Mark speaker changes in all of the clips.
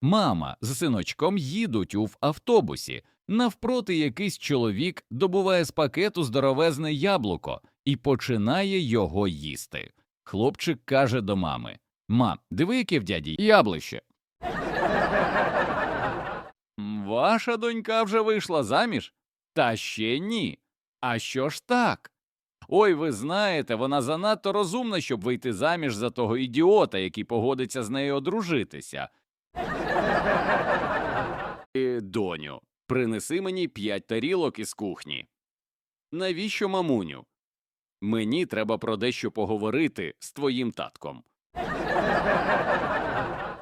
Speaker 1: Мама з синочком їдуть у автобусі. Навпроти якийсь чоловік добуває з пакету здоровезне яблуко і починає його їсти. Хлопчик каже до мами: Мам, диви, яке в дяді яблище. Ваша донька вже вийшла заміж? Та ще ні. А що ж так? Ой, ви знаєте, вона занадто розумна, щоб вийти заміж за того ідіота, який погодиться з нею одружитися. Доню, принеси мені п'ять тарілок із кухні. Навіщо, мамуню? Мені треба про дещо поговорити з твоїм татком.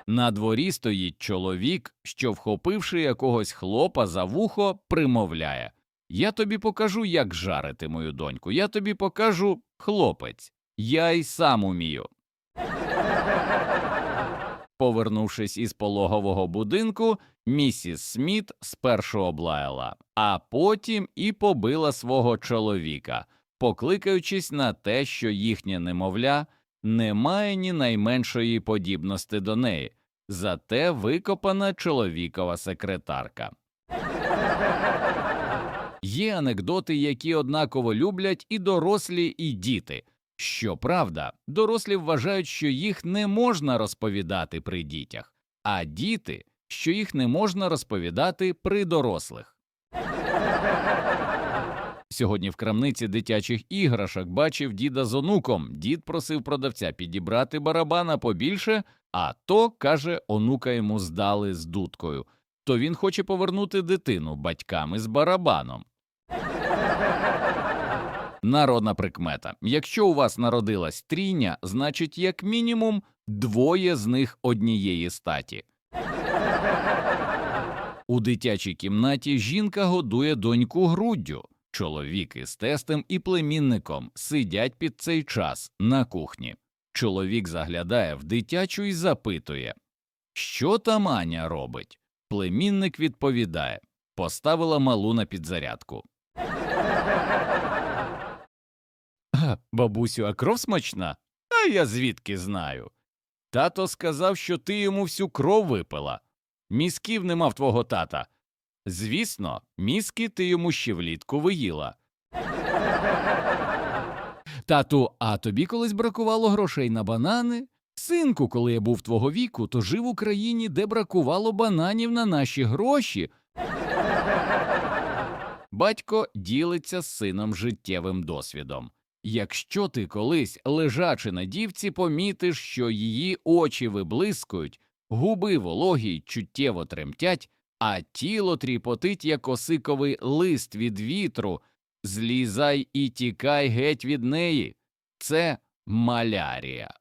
Speaker 1: На дворі стоїть чоловік, що, вхопивши якогось хлопа за вухо, примовляє Я тобі покажу, як жарити мою доньку. Я тобі покажу хлопець. Я й сам умію. Повернувшись із пологового будинку, місіс Сміт спершу облаяла, а потім і побила свого чоловіка, покликаючись на те, що їхнє немовля не має ні найменшої подібності до неї, зате викопана чоловікова секретарка. Є анекдоти, які однаково люблять і дорослі, і діти. Щоправда, дорослі вважають, що їх не можна розповідати при дітях, а діти, що їх не можна розповідати при дорослих. Сьогодні в крамниці дитячих іграшок бачив діда з онуком. Дід просив продавця підібрати барабана побільше, а то, каже, онука йому здали з дудкою. То він хоче повернути дитину батьками з барабаном. Народна прикмета. Якщо у вас народилась трійня, значить, як мінімум, двоє з них однієї статі. У дитячій кімнаті жінка годує доньку груддю. Чоловік із тестем і племінником сидять під цей час на кухні. Чоловік заглядає в дитячу і запитує, що там Аня робить. Племінник відповідає поставила малу на підзарядку. «Га, Бабусю, а кров смачна? А я звідки знаю. Тато сказав, що ти йому всю кров випила. Мізків нема в твого тата. Звісно, мізки ти йому ще влітку виїла. Тату, а тобі колись бракувало грошей на банани? Синку, коли я був твого віку, то жив в Україні, де бракувало бананів на наші гроші. Батько ділиться з сином життєвим досвідом. Якщо ти колись, лежачи на дівці, помітиш, що її очі виблискують, губи вологі чуттєво тремтять, а тіло тріпотить, як осиковий лист від вітру, злізай і тікай геть від неї. Це малярія.